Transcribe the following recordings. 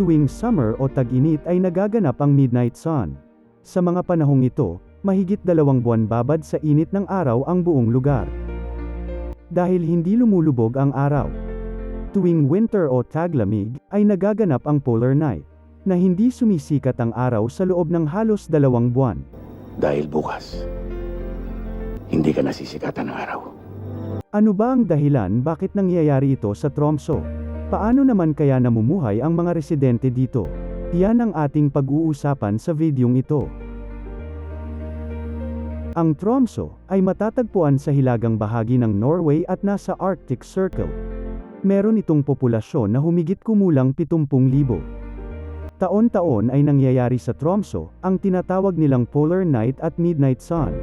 Tuwing summer o tag-init ay nagaganap ang midnight sun. Sa mga panahong ito, mahigit dalawang buwan babad sa init ng araw ang buong lugar. Dahil hindi lumulubog ang araw. Tuwing winter o taglamig, ay nagaganap ang polar night, na hindi sumisikat ang araw sa loob ng halos dalawang buwan. Dahil bukas, hindi ka nasisikatan ng araw. Ano ba ang dahilan bakit nangyayari ito sa Tromso? Paano naman kaya namumuhay ang mga residente dito? Yan ang ating pag-uusapan sa videong ito. Ang Tromso ay matatagpuan sa hilagang bahagi ng Norway at nasa Arctic Circle. Meron itong populasyon na humigit kumulang 70,000. Taon-taon ay nangyayari sa Tromso ang tinatawag nilang polar night at midnight sun.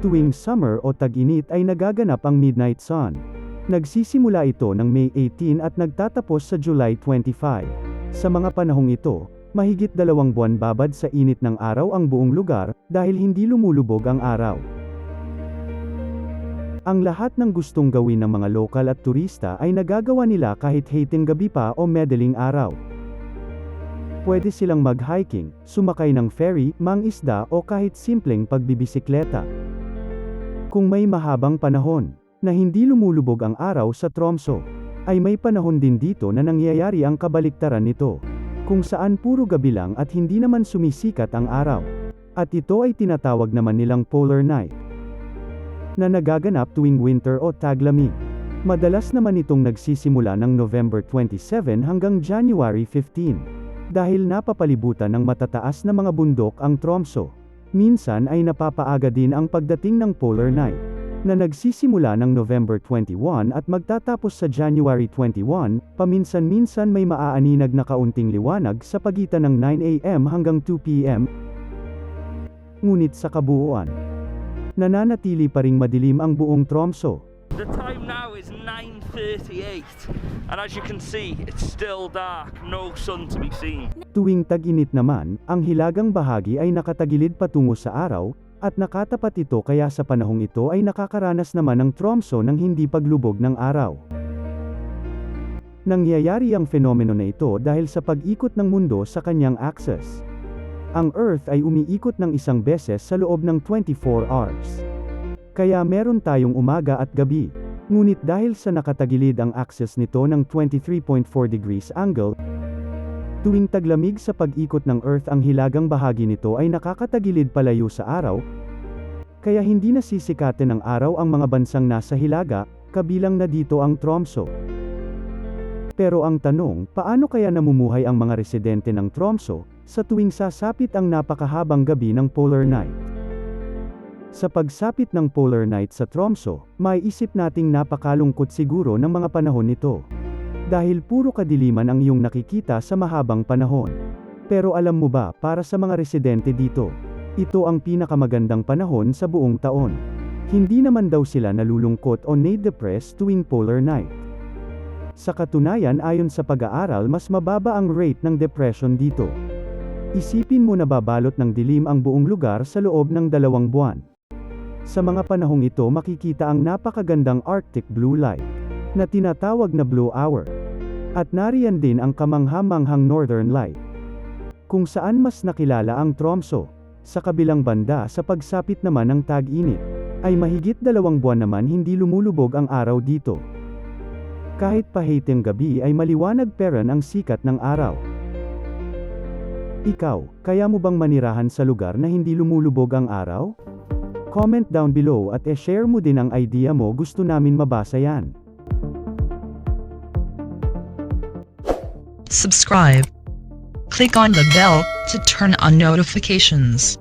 Tuwing summer o tag-init ay nagaganap ang midnight sun. Nagsisimula ito ng May 18 at nagtatapos sa July 25. Sa mga panahong ito, mahigit dalawang buwan babad sa init ng araw ang buong lugar, dahil hindi lumulubog ang araw. Ang lahat ng gustong gawin ng mga lokal at turista ay nagagawa nila kahit hating gabi pa o medaling araw. Pwede silang mag-hiking, sumakay ng ferry, mangisda o kahit simpleng pagbibisikleta. Kung may mahabang panahon, na hindi lumulubog ang araw sa Tromso, ay may panahon din dito na nangyayari ang kabaliktaran nito, kung saan puro gabi lang at hindi naman sumisikat ang araw. At ito ay tinatawag naman nilang polar night, na nagaganap tuwing winter o taglamig. Madalas naman itong nagsisimula ng November 27 hanggang January 15. Dahil napapalibutan ng matataas na mga bundok ang Tromso. Minsan ay napapaaga din ang pagdating ng polar night, na nagsisimula ng November 21 at magtatapos sa January 21, paminsan-minsan may maaaninag na kaunting liwanag sa pagitan ng 9am hanggang 2pm. Ngunit sa kabuuan, nananatili pa ring madilim ang buong Tromso. The time now is 9.38 and as you can see it's still dark, no sun to be seen. Tuwing tag-init naman, ang hilagang bahagi ay nakatagilid patungo sa araw, at nakatapat ito kaya sa panahong ito ay nakakaranas naman ng Tromso ng hindi paglubog ng araw. Nangyayari ang fenomeno na ito dahil sa pag-ikot ng mundo sa kanyang axis. Ang Earth ay umiikot ng isang beses sa loob ng 24 hours. Kaya meron tayong umaga at gabi. Ngunit dahil sa nakatagilid ang axis nito ng 23.4 degrees angle, Tuwing taglamig sa pag-ikot ng Earth ang hilagang bahagi nito ay nakakatagilid palayo sa araw, kaya hindi nasisikatin ng araw ang mga bansang nasa hilaga, kabilang na dito ang Tromso. Pero ang tanong, paano kaya namumuhay ang mga residente ng Tromso, sa tuwing sasapit ang napakahabang gabi ng polar night? Sa pagsapit ng polar night sa Tromso, maiisip nating napakalungkot siguro ng mga panahon nito. Dahil puro kadiliman ang iyong nakikita sa mahabang panahon. Pero alam mo ba, para sa mga residente dito, ito ang pinakamagandang panahon sa buong taon. Hindi naman daw sila nalulungkot o na-depress tuwing polar night. Sa katunayan ayon sa pag-aaral mas mababa ang rate ng depression dito. Isipin mo na babalot ng dilim ang buong lugar sa loob ng dalawang buwan. Sa mga panahong ito makikita ang napakagandang Arctic blue light, na tinatawag na blue hour. At nariyan din ang kamanghamanghang Northern Light. Kung saan mas nakilala ang Tromso, sa kabilang banda sa pagsapit naman ng tag-init, ay mahigit dalawang buwan naman hindi lumulubog ang araw dito. Kahit pahiting gabi ay maliwanag peran ang sikat ng araw. Ikaw, kaya mo bang manirahan sa lugar na hindi lumulubog ang araw? Comment down below at e-share mo din ang idea mo gusto namin mabasa yan. Subscribe. Click on the bell to turn on notifications.